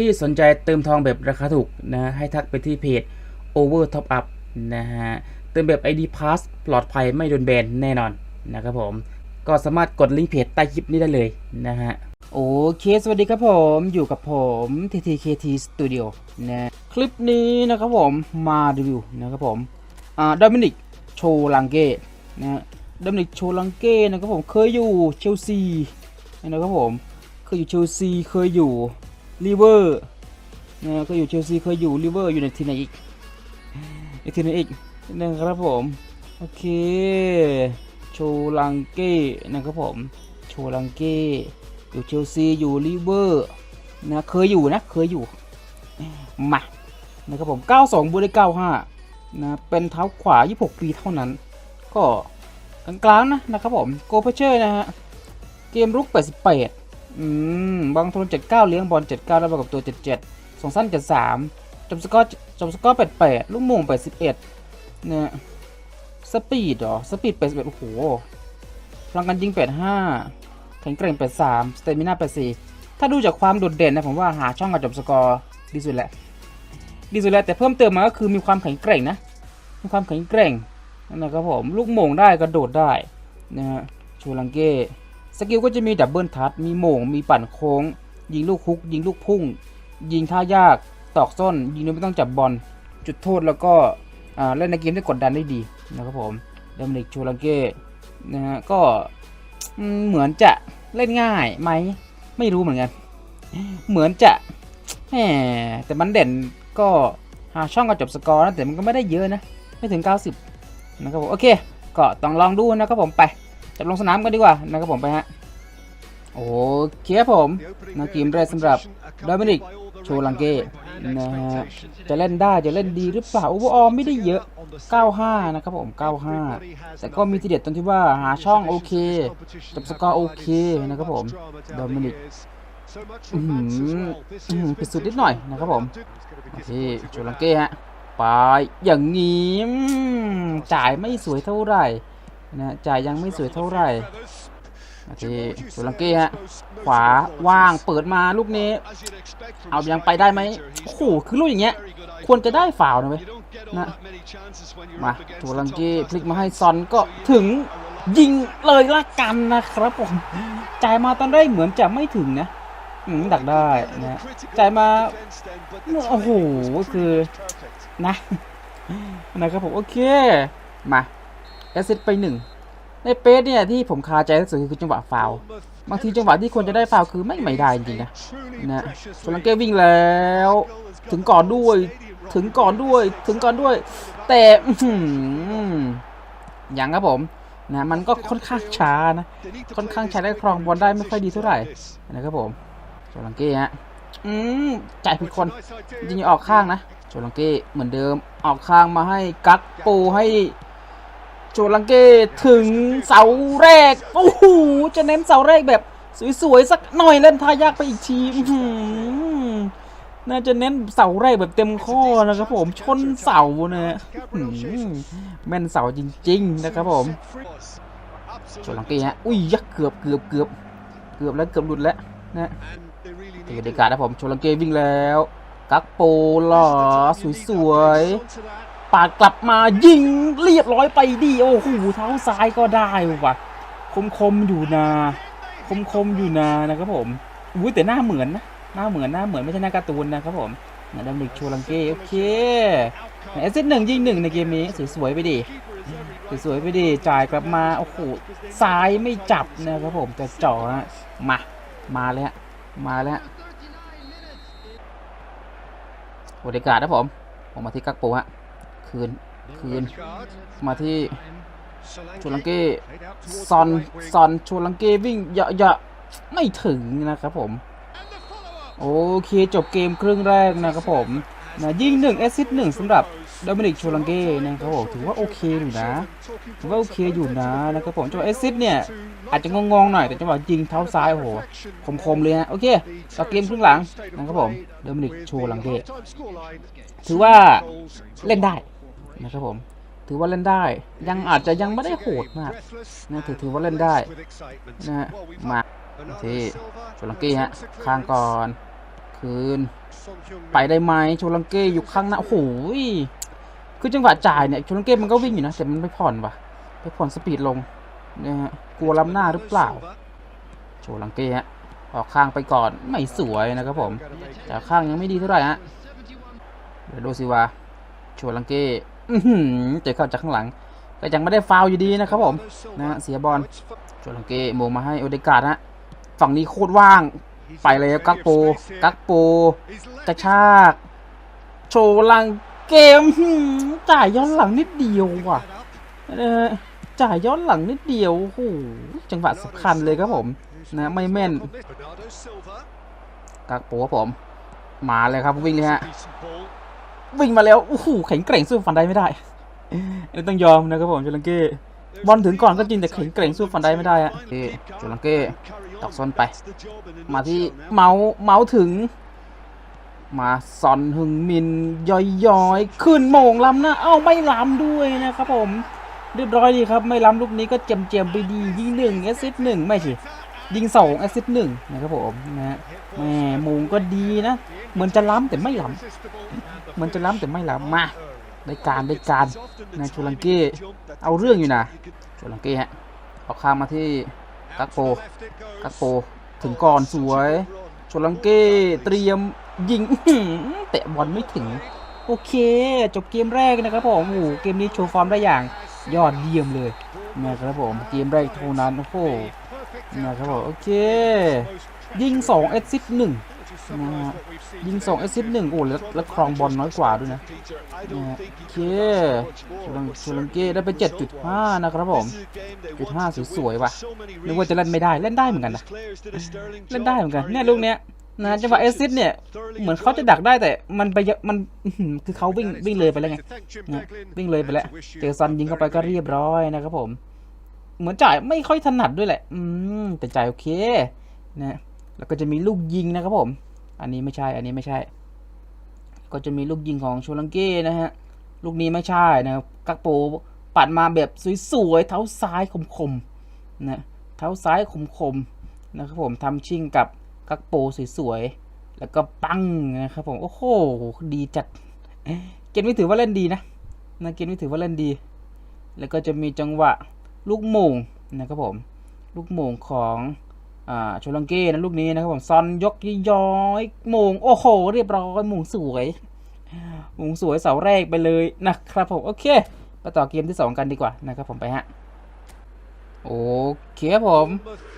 ที่สนใจเติมทองแบบราคาถูกนะให้ทักไปที่เพจ Over Top Up นะฮะเติมแบบ ID Pass ปลอดภัยไม่โดนแบนแน่นอนนะครับผมก็สามารถกดลิงก์เพจใต้คลิปนี้ได้เลยนะฮะโอเคสวัสดีครับผมอยู่กับผม TTKT Studio นะคลิปนี้นะครับผมมารีวิวนะครับผมอ่าดมินิกโชลังเก้นะดมินิกโชลังเก้นะครับผมเคยอยู่เชลซีนะครับผมเคยอยู่เชลซีเคยอยู่ ลิเวอร์นะก็อยู่เชลซีเคยอยู่ลิเวอร์อยู่ในทีไหนอีกในทีไหนอีกนะครับผม โอเค โชลังเก้นะครับผม โชลังเก้อยู่เชลซีอยู่ลิเวอร์นะเคยอยู่นะเคยอยู่มานะครับผม 92บวกได้95นะเป็นเท้าขวา 26 ปีเท่านั้น ก็กลางๆนะนะครับผมโกเพเชอร์นะฮะเกมรุก 88 อืมบางทน79เลี้ยงบอล79แล้วประกับตัว77ส่งสั้น73จบสกอร์จบสกอร์88ลูกโมง81เนี่ยสปีดเหรอสปีด81โอ้โหพลังการยิง85แข็งแกร่ง83สเตมิน่า84ถ้าดูจากความโดดเด่นนะผมว่าหาช่องกับจบสกอร์ดีสุดแหละดีสุดแล้วแต่เพิ่มเติมมาก็คือมีความแข็งแกร่งนะ มีความแข็งแกร่งนะครับผมลูกโมงได้กระโดดได้นะฮะชูลังเก้ สกิลก็จะมีดับเบิลทัชมีโม่งมีปั่นโค้ง ยิงลูกคุก ยิงลูกพุ่ง ยิงท่ายาก ตอกส้น ยิงโดยไม่ต้องจับบอล จุดโทษแล้วก็เล่นในเกมได้กดดันได้ดีนะครับผมดมินิกชูลังเก้นะฮะก็เหมือนจะเล่นง่ายไหมไม่รู้เหมือนกัน เหมือนจะแหมแต่มันเด่นก็หาช่องกระจบสกอร์นะแต่มันก็ไม่ได้เยอะนะ ไม่ถึง 90 นะครับผมโอเค ก็ต้องลองดูนะครับผมไป จับลงสนามกันดีกว่านะครับผมไปฮะโอ้เคครับผมนักเกมแรกสำหรับโดมินิกโชลังเก้นะฮะจะเล่นได้จะเล่นดีหรือเปล่าโอเวอร์ออไม่ได้เยอะ 95 นะครับผม 95 แต่ก็มีทีเด็ดตรงที่ว่าหาช่องโอเคจบสกอร์โอเคนะครับผมโดมินิกผิดสุดนิดหน่อยนะครับผมที่โชลังเก้ฮะไปอย่างนี้มจ่ายไม่สวยเท่าไหร่ นะจ่ายยังไม่สวยเท่าไหร่นาทีสุลังกี้ฮะ ขวาว่างเปิดมาลูกนี้ เอายังไปได้ไหมโอ้โหคือลูกอย่างเงี้ย ควรจะได้ฝาวนะเว้ยนะมาสุลังกี้พลิกมาให้ซอนก็ถึงยิงเลยละกันนะครับผมจ่ายมาตอนแรกเหมือนจะไม่ถึงนะอืมดักได้นะจ่ายมาโอ้โหคือนะนะครับผมโอเคมา แอสซิสไปหนึ่งในเปสเนี่ยที่ผมคาใจที่สุดคือจังหวะฟาวบางทีจังหวะที่ควรจะได้ฟาวคือไม่ไม่ได้จริงนะนะโซลังเก้วิ่งแล้ว ถึงก่อนด้วย ถึงก่อนด้วย ถึงก่อนด้วย แต่อือหือยังครับผมนะมันก็ค่อนข้างช้านะ ค่อนข้างช้าได้ครองบอลได้ไม่ค่อยดีเท่าไหร่นะครับผมโซลังเก้ฮะอืมจ่ายผิดคนจริงๆออกข้างนะโซลังเก้เหมือนเดิมออกข้างมาให้กักปูให้ โจลังเกถึงเสาแรก โอ้โห จะเน้นเสาแรกแบบสวยๆ สักหน่อยเล่นทายากไปอีกทีน่าจะเน้นเสาแรกแบบเต็มข้อนะครับผมชนเสานะอื้อหือแม่นเสาจริง ๆ นะครับผมโจลังเกฮะอุ้ยยักเกือบเกือบเกือบเกือบแล้วเกือบหลุดแล้วนะตีบรรยากาศนะผมโจลังเกวิ่งแล้วกักโปหล่อสวยๆ ปาดกลับมายิงเรียบร้อยไปดีโอ้โหเท้าซ้ายก็ได้ว่ะคมคมอยู่นาคมคมอยู่นานะครับผมอุ้ยแต่หน้าเหมือนนะหน้าเหมือนหน้าเหมือนไม่ใช่หน้าการ์ตูนนะครับผมนะดัมลิกโชลังเก้โอเคเอสเซหนึ่งยิงหนึ่งในเกมนี้สวยๆไปดิสวยๆไปดิจ่ายกลับมาโอ้โหซ้ายไม่จับนะครับผมแต่จ่อฮะมามาเลยฮะมาแล้วฮะบรรยากาศนะผมผมมาที่กักโปฮะ คืน คืน มาที่ชูลังเก้ซอนซอนชูลังเก้วิ่งเยอะเยอะไม่ถึงนะครับผม โอเค จบเกมครึ่งแรกนะครับผมนะยิงหนึ่งแอสซิสต์หนึ่งสำหรับโดมินิกชูลังเก้นะครับผมถือว่าโอเคอยู่นะถือว่าโอเคอยู่นะนะครับผมจังหวะแอสซิสต์เนี่ย อาจจะงงๆหน่อยแต่จังหวะยิงเท้าซ้ายโอ้โหคมๆเลยฮะโอเคจบเกมครึ่งหลังนะครับผมโดมินิกชูลังเก้ถือว่าเล่นได้ นะครับผม ถือว่าเล่นได้ ยังอาจจะยังไม่ได้โหดมากนะถือถือว่าเล่นได้นะฮะมาที่โชลังกี้ฮะข้างก่อน คืน ไปได้ไหมโชลังเก้อยู่ข้างหน้าโอ้โหคือจังหวะจ่ายเนี่ยโชลังเก้มันก็วิ่งอยู่นะแต่มันไม่ผ่อนว่ะไปผ่อนสปีดลงนะฮะกลัวล้ำหน้าหรือเปล่าโชลังเก้ฮะออกข้างไปก่อนไม่สวยนะครับผม แต่ข้างยังไม่ดีเท่าไหร่ฮะเดี๋ยวดูสิว่าโชลังเก้ เจอเข้าจากข้างหลัง ก็ยังไม่ได้ฟาวอยู่ดีนะครับผมนะฮะเสียบอลโชลังเก้โมงมาให้โอเดกาดฮะฝั่งนี้โคตรว่างไปเลยครับกักโป กักโปกระชากโชว์ลังเกมจ่ายย้อนหลังนิดเดียวว่ะจ่ายย้อนหลังนิดเดียวโอ้โหจังหวะสำคัญเลยครับผมนะไม่แม่นกักโปครับผม มาเลยครับวิ่งเลยฮะ วิ่งมาแล้วโอ้โหแข็งแกร่งสู้ฟันได้ไม่ได้อันนี้ต้องยอมนะครับผมโจลังเก้บอลถึงก่อนก็จริงแต่แข็งแกร่งสู้ฟันได้ไม่ได้อะเอ้โจลังเก้ตอกซ้อนไป มาที่เมาส์เมาส์ถึง มาซอนหึงมินย่อยย้อยๆขึ้นโมงล้ำนะเอ้าไม่ล้ำด้วยนะครับผมเรียบร้อยดีครับไม่ล้ำลูกนี้ก็เจียมเจียมๆไปดียิงหนึ่งแอสซิสต์หนึ่งไม่ใช่ยิงสองแอสซิสต์หนึ่งนะครับผมนะฮะแหม่โมงก็ดีนะ เหมือนจะล้ำแต่ไม่ล้ำ เหมือนจะล้ำแต่ไม่ล้ำมาได้การได้การนะโชลังเก้เอาเรื่องอยู่นะโชลังเก้ฮะเอาข้ามมาที่กักโปกักโปถึงก่อนสวยโชลังเก้เตรียมยิงอื้อหือเตะบอลไม่ถึง โอเค จบเกมแรกนะครับผมโอ้โหเกมนี้โชว์ฟอร์มได้อย่างยอดเยี่ยมเลยนะครับผมเกมแรกเท่านั้นโอ้โหนะครับผมโอเค ยิง2เอซิสหนึ่ง นะฮะยิง2เอซิสหนึ่งโอ้แล้วแล้วครองบอลน้อยกว่าด้วยนะนะฮะเคโชลังโชลังเก้ได้ไป 7.5 นะครับผม7.5สวยๆว่ะนึกว่าจะเล่นไม่ได้เล่นได้เหมือนกันนะเล่นได้เหมือนกันเนี่ยลูกเนี้ยนะจังหวะเอซิสเนี่ยเหมือนเขาจะดักได้แต่มันไปมันคือเขาวิ่งวิ่งเลยไปแล้วไงวิ่งเลยไปแล้วเจอซันยิงเข้าไปก็เรียบร้อยนะครับผม เหมือนจ่ายไม่ค่อยถนัดด้วยแหละ อืมแต่จ่ายโอเคนะแล้วก็จะมีลูกยิงนะครับผม อันนี้ไม่ใช่ อันนี้ไม่ใช่ ก็จะมีลูกยิงของโชลังเก้นะฮะ ลูกนี้ไม่ใช่นะครับกักโปปัดมาแบบสวยๆ เท้าซ้ายคมๆ นะ เท้าซ้ายคมๆ นะครับผมทำชิ่งกับกักโปสวยๆ แล้วก็ปังนะครับผม โอ้โห ดีจัด เกมนี้ถือว่าเล่นดีนะ นะ เกมนี้ถือว่าเล่นดี แล้วก็จะมีจังหวะลูกโมงนะครับผม ลูกโมงของ อ่าโชลังเก้นะลูกนี้นะครับผมซอนยกย้อยมงโอ้โห เรียบร้อยมงสวยมงสวยเสาแรกไปเลยนะครับผมโอเคไปต่อเกมที่สองกันดีกว่านะครับผมไปฮะโอเคครับผม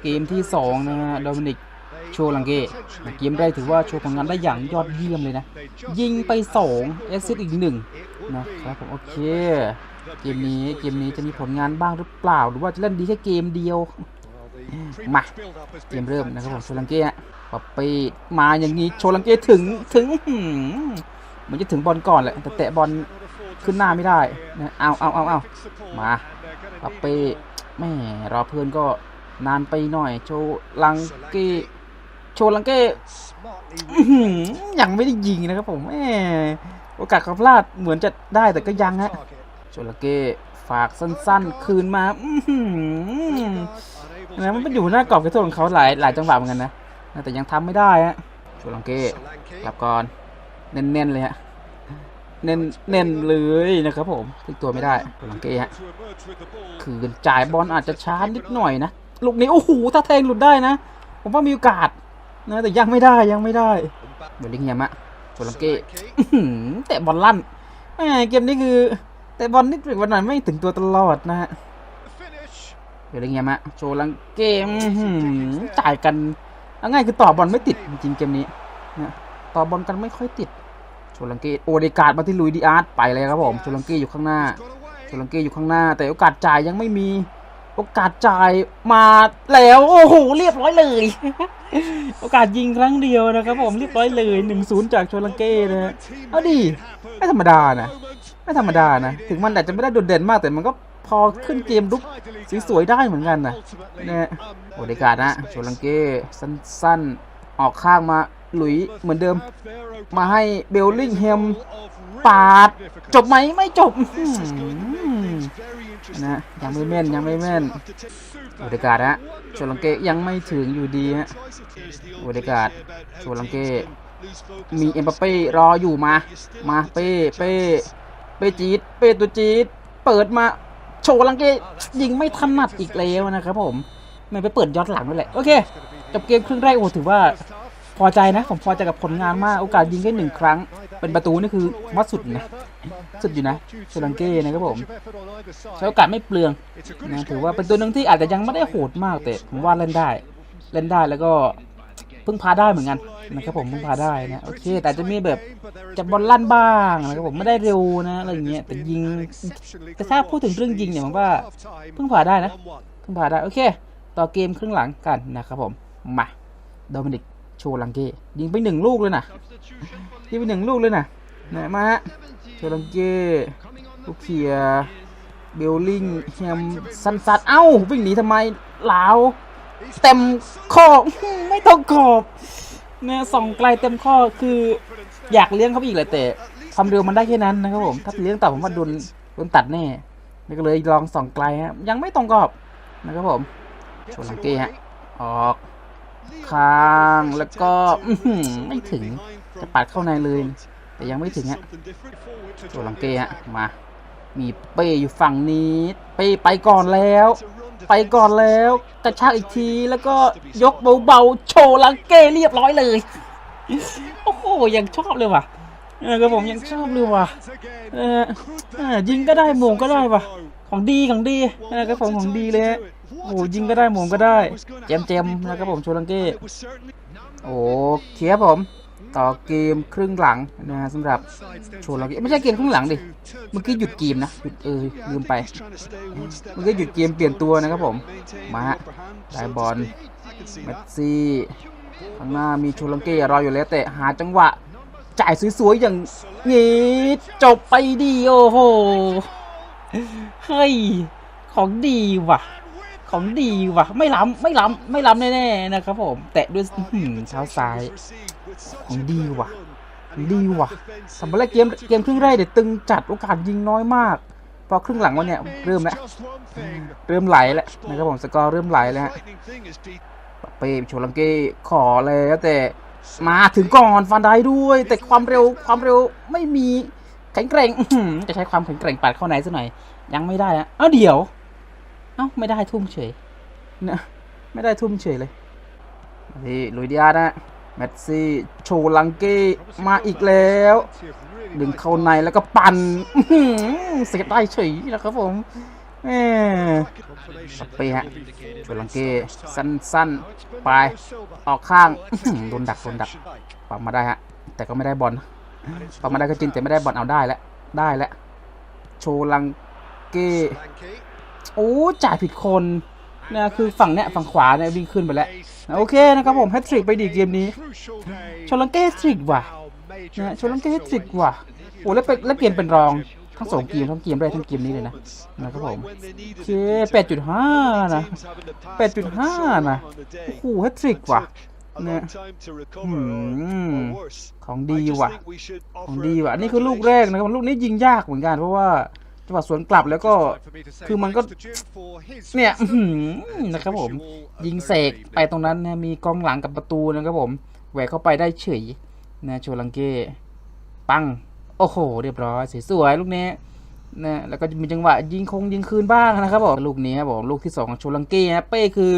เกมที่สองนะฮะโดมินิกโชลังเก้เกมแรกถือว่าโชว์ผลงานได้อย่างยอดเยี่ยมเลยนะ ยิงไป2เอซิสอีกหนึ่งนะครับผมโอเค เกมนี้เกมนี้จะมีผลงานบ้างหรือเปล่า หรือว่าจะเล่นดีแค่เกมเดียว มาเกมเริ่มนะครับผมโชลังเก้ปอปปี้มาอย่างนี้โชลังเก้ถึงถึงมเหมือนจะถึงบอลก่อนแหละแต่แตะบอลขึ้นหน้าไม่ได้นะเอาเอาเอาเอามาปอปปี้แม่รอเพื่อนก็นานไปหน่อย โชลังเก้โชลังเก้ยังไม่ได้ยิงนะครับผมแม่โอกาสเขาพลาดเหมือนจะได้แต่ก็ยังฮะโชลังเก้ฝากสั้นๆ คืนมาอื นะมันเป็นอยู่หน้ากรอบกระโทษของเขาหลายหลายจังหวะเหมือนกันนะ แต่ยังทำไม่ได้ฮะโชลังเก้กลับก่อนเน้นๆเลยฮะเน้นเน้นเลยนะครับผมพลิกตัวไม่ได้โชลังเก้ฮะคืนจ่ายบอลอาจจะช้านิดหน่อยนะลูกนี้โอ้โหถ้าแทงหลุดได้นะ ผมว่ามีโอกาสนะแต่ยังไม่ได้ยังไม่ได้เบลลิงแฮมอะโชลังเก้แตะบอลลั่นแหมเกมนี้คือ แต่บอลนิดหนึ่งวันหน่อยไม่ถึงตัวตลอดนะฮะ เดี๋ยวเรื่องเงี้ยมะโชว์ลังเกมจ่ายกันเอาง่ายคือต่อบอลไม่ติดจริงเกมนี้นะต่อบอลกันไม่ค่อยติดโชลังเกโอเดกาดมาที่ลุยดิอาร์ตไปเลยครับผมโชลังเกอยู่ข้างหน้าโชลังเกอยู่ข้างหน้า แต่โอกาสจ่ายยังไม่มี โอกาสจ่ายมาแล้วโอ้โหเรียบร้อยเลย โอกาสยิงครั้งเดียวนะครับผมเรียบร้อยเลย1นศูนย์จากโชลังเก้นะฮะเอาดิไม่ธรรมดานะไม่ธรรมดานะ ถึงมันอาจจะไม่ได้โดดเด่นมากแต่มันก็ พอขึ้นเกมลุกสวยๆได้เหมือนกันนะเนี่ยโอเดการ์ดนะโชลังเก้สั้นๆ ออกข้างมาหลุยเหมือนเดิม มาให้เบลลิงแฮมปาด จบไหมไม่จบนะยังไม่แม่นยังไม่แม่นอเดกาดนะโชลังเกยังไม่ถึงอยู่ดีฮะอเดกาดโชลังเกมีเอ็มบัปเป้รออยู่มา มาเป้เป้เป้จีดเป้ตัวจีดเปิดมา โชว์ลังเกยิงไม่ถนัดอีกแล้วนะครับผมไม่ไปเปิดย้อนหลังด้วยแหละ โอเคจบเกมครึ่งแรกโอ้ถือว่าพอใจนะ ผมพอใจกับผลงานมาก โอกาสยิงแค่หนึ่งครั้ง เป็นประตูนี่คือมัดสุดนะ สุดอยู่นะเซลังเก้นะครับผม ใช้โอกาสไม่เปลืองนะถือว่าเป็นตัวหนึ่งที่อาจจะยังไม่ได้โหดมากแต่ผมว่าเล่นได้ เล่นได้แล้วก็ พึ่งพาได้เหมือนกันนะครับผมพึ่งพาได้นะโอเค แต่จะมีแบบจับบอลลั่นบ้างนะครับผมไม่ได้เร็วนะอะไรอย่างเงี้ยแต่ยิงแต่ถ้าพูดถึงเรื่องยิงเนี่ยผมว่าพึ่งพาได้นะพึ่งพาได้โอเค ต่อเกมครึ่งหลังกันนะครับผมมาโดมินิกโชลังเกยิงไปหนึ่งลูกเลยนะยิงไปหนึ่งลูกเลยนะนะมาฮะโชลังเกลูกเขียเบลลิงแฮมสันสัดเอ้าวิ่งหนีทำไมลาว เต็มข้อไม่ต้องขอบเนี่ยส่องไกลเต็มข้อคืออยากเลี้ยงเขาอีกเลยแต่ความเร็วมันได้แค่นั้นนะครับผมถ้าเลี้ยงต่อผมว่าโดนโดนตัดแน่ก็เลยลองส่องไกลฮะยังไม่ตรงกรอบนะครับผมโชลังเก้ฮะออกค้างแล้วก็ไม่ถึงจะปัดเข้าในเลย แต่ยังไม่ถึงฮะโชลังเก้ฮะมามีเป้อยู่ฝั่งนี้ เป้ไปก่อนแล้ว ไปก่อนแล้วกระชากอีกทีแล้วก็ยกเบาๆโชว์ลังเก้เรียบร้อยเลย โอ้โหยังชอบเลยว่ะเออครับผมยังชอบเลยว่ะเออยิงก็ได้โมงก็ได้ว่ะ ของดีของดีนะครับผมของดีเลยโอ้ยิงก็ได้หมงก็ได้ เจมเจมนะครับผมโชลังเก้โอ้เคครับผม ต่อเกมครึ่งหลังนะฮะสำหรับโชลังเก้ไม่ใช่เกมครึ่งหลังดิเมื่อกี้หยุดเกมนะหยุดเออลืมไปเมื่อกี้หยุดเกมเปลี่ยนตัวนะครับผมมาฮะได้บอลเมสซี่ข้างหน้ามีโชลังเก้รออยู่แล้วแต่หาจังหวะ จ่ายสวยๆอย่างนี้จบไปดีโอ้โหเฮ้ยของดีว่ะ ของดีว่ะ ไม่ล้ำไม่ล้ำไม่ล้ำแน่ๆนะครับผมแตะด้วยหือเท้าซ้าย ของดีว่ะดีว่ะสำหรับเกมเกมครึ่งแรกเดี๋ยวตึงจัดโอกาสยิงน้อยมาก พอครึ่งหลังวันเนี้ยเริ่มแล้วเริ่มไหลแล้วนะครับผมสกอร์เริ่มไหลแล้วฮะเป้โชลังเก้ขอแล้วแต่มาถึงก่อนฟันได้ด้วย แต่ความเร็วความเร็วไม่มีแข็งแกร่งจะใช้ความแข็งแกร่งปัดเข้าในซะหน่อย ยังไม่ได้อะเอ้าเดี๋ยว เอ้าไม่ได้ทุ่มเฉยนะไม่ได้ทุ่มเฉยเลยนี่ลุยดิอานะเมสซี่โชลังเก้มาอีกแล้วดึงเข้าในแล้วก็ปั่นเสียได้เฉยนะครับผมแหมปัดไปฮะโชลังเก้สั้นๆไปออกข้างโดนดักโดนดักปัดมาได้ฮะแต่ก็ไม่ได้บอลปัดมาได้ก็จริงแต่ไม่ได้บอลเอาได้แล้วได้แล้วโชลังเก้ โอ้จ่ายผิดคนนะคือฝั่งเนี้ยฝั่งขวาเนี่ยวิ่งขึ้นไปแล้วนะโอเคนะครับผมแฮตทริกไปดีเกมนี้ชลังเก้แฮตทริกว่ะนะชลังเก้แฮตทริกว่ะโอ้แล้วเป็นแล้วเกมเป็นรองทั้งสองเกมทั้งเกมได้ทั้งเกมนี้เลยนะนะครับผมโอเคแปดจุดห้านะแปดจุดห้านะโอ้โหแฮตทริกว่ะเนี่ยของดีว่ะ ของดีว่ะอันนี่คือลูกแรกนะครับลูกนี้ยิงยากเหมือนกันเพราะว่า จังหวะสวนกลับแล้วก็คือมันก็เนี่ยนะครับผม ยิงเสกไปตรงนั้นนะมีกองหลังกับประตูนะครับผมแหวกเข้าไปได้เฉยนะโชลังเก้ปัง โอ้โห เรียบร้อยสวยๆลูกนี้นะแล้วก็จะมีจังหวะยิงคงยิงคืนบ้างนะครับผมลูกนี้ครับผมลูกที่สองของโชลังเก้นะเป้คือ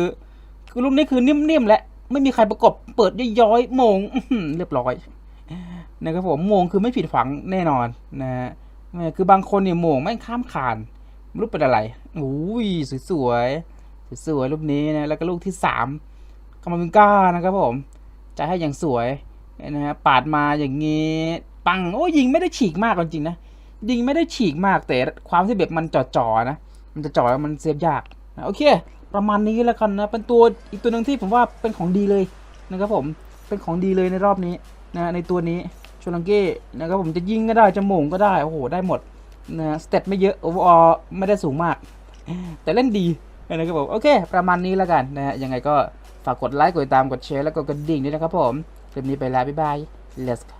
คือลูกนี้คือนิ่มๆและไม่มีใครประกบเปิดย้อยๆมงเรียบร้อยนะครับผมมงคือไม่ผิดฝังแน่นอนนะฮะ คือบางคนเนี่ยโมงไม่ข้ามคานรู้เป็นอะไรอุ้ยสวยๆสวยๆรูปนี้นะแล้วก็ลูกที่สามคามาบิงก้านะครับผมจะให้อย่างสวยนะฮะปาดมาอย่างงี้ปังโอ้ยิงไม่ได้ฉีกมากจริงๆนะยิงไม่ได้ฉีกมากแต่ความที่แบบมันจ่อๆนะมันจะจ่อแล้วมันเซฟยากนะโอเค ประมาณนี้แล้วกันนะ เป็นตัวอีกตัวหนึ่งที่ผมว่าเป็นของดีเลยนะครับผมเป็นของดีเลยในรอบนี้นะในตัวนี้ ชลังเก้นะครับผมจะยิงก็ได้จะโมงก็ได้ โอ้โห ได้หมดนะสเตตไม่เยอะโอเวอร์ไม่ได้สูงมาก แต่เล่นดีนะครับผมโอเค ประมาณนี้แล้วกันนะฮะยังไงก็ฝากกดไลค์กดติดตามกดแชร์แล้วก็กดกระดิ่งด้วยนะครับผมคลิปนี้ไปแล้วบ๊ายบาย let's go